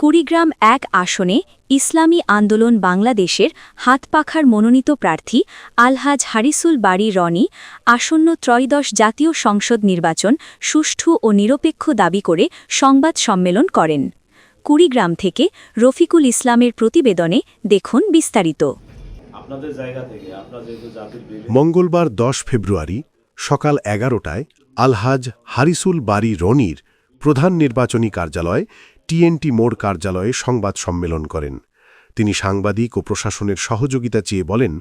কুড়িগ্রাম এক আসনে ইসলামী আন্দোলন বাংলাদেশের হাতপাখার মনোনীত প্রার্থী আলহাজ হারিসুল বাড়ি রনি আসন্ন ত্রয়োদশ জাতীয় সংসদ নির্বাচন সুষ্ঠু ও নিরপেক্ষ দাবি করে সংবাদ সম্মেলন করেন। কুড়িগ্রাম থেকে রফিকুল ইসলামের প্রতিবেদনে দেখুন বিস্তারিত। আপনাদের জায়গা থেকে আপনার যেহেতু জাতির বিবেক মঙ্গলবার দশ ফেব্রুয়ারি সকাল এগারোটায় আলহাজ হারিসুল বাড়ি রনির প্রধান নির্বাচনী কার্যালয় টিএনটি মোড় কার্যালয়ে সংবাদ সম্মেলন করেন। তিনি সাংবাদিক ও প্রশাসনের সহযোগিতা চেয়ে বলেন,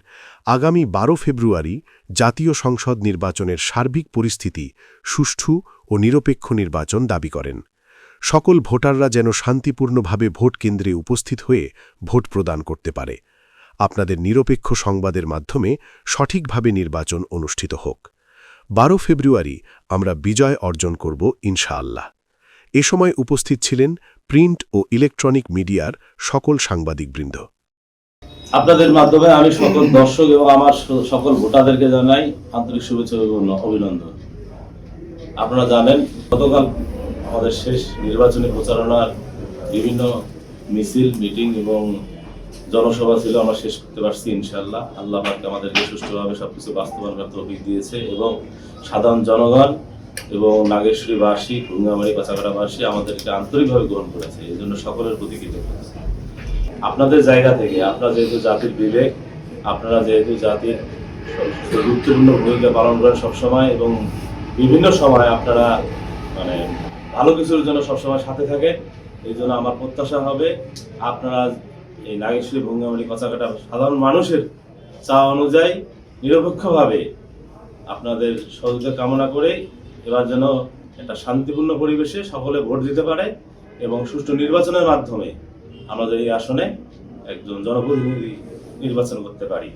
আগামী বারো ফেব্রুয়ারি জাতীয় সংসদ নির্বাচনের সার্বিক পরিস্থিতি সুষ্ঠু ও নিরপেক্ষ নির্বাচন দাবি করেন। সকল ভোটাররা যেন শান্তিপূর্ণভাবে ভোট কেন্দ্রে উপস্থিত হয়ে ভোট প্রদান করতে পারে। আপনাদের নিরপেক্ষ সংবাদের মাধ্যমে সঠিকভাবে নির্বাচন অনুষ্ঠিত হোক। বারো ফেব্রুয়ারি আমরা বিজয় অর্জন করব ইনশাআল্লাহ। এ সময় উপস্থিত ছিলেন প্রিন্ট ও ইলেকট্রনিক মিডিয়ার সকল সাংবাদিকবৃন্দ। আপনাদের মাধ্যমে আমি সকল দর্শক এবং আমার সকল ভোটারদেরকে জানাই আন্তরিক শুভেচ্ছা এবং অভিনন্দন। আপনারা জানেন, গতকাল আমাদের শেষ নির্বাচনী প্রচারণার বিভিন্ন মিছিল, মিটিং এবং জনসভা ছিল, আমরা শেষ করতে পারছি ইনশাল্লাহ আল্লাহ আমাদেরকে সুষ্ঠুভাবে সবকিছু বাস্তবায়ন করতে অভিজ্ঞ দিয়েছে এবং সাধারণ জনগণ এবং নাগেশ্বরী নাগেশ্বরীবাসী ভুঙ্গামারি কাছাকাটাবাসী আমাদেরকে আন্তরিকভাবে গ্রহণ করেছে, এই জন্য সকলের প্রতি কৃতজ্ঞতা আপনাদের জায়গা থেকে, আপনারা যেহেতু জাতির বিবেক, আপনারা যেহেতু জাতির গুরুত্বপূর্ণ ভূমিকা পালন করেন সবসময় এবং বিভিন্ন সময় আপনারা মানে ভালো কিছুর জন্য সবসময় সাথে থাকেন, এই জন্য আমার প্রত্যাশা হবে আপনারা এই নাগেশ্বরী ভঙ্গামণি কচাকাটা সাধারণ মানুষের চা অনুযায়ী নিরপেক্ষভাবে আপনাদের সহযোগিতা কামনা করে এবার যেন একটা শান্তিপূর্ণ পরিবেশে সকলে ভোট দিতে পারে এবং সুষ্ঠু নির্বাচনের মাধ্যমে আমাদের এই আসনে একজন জনপ্রতিনিধি নির্বাচন করতে পারি।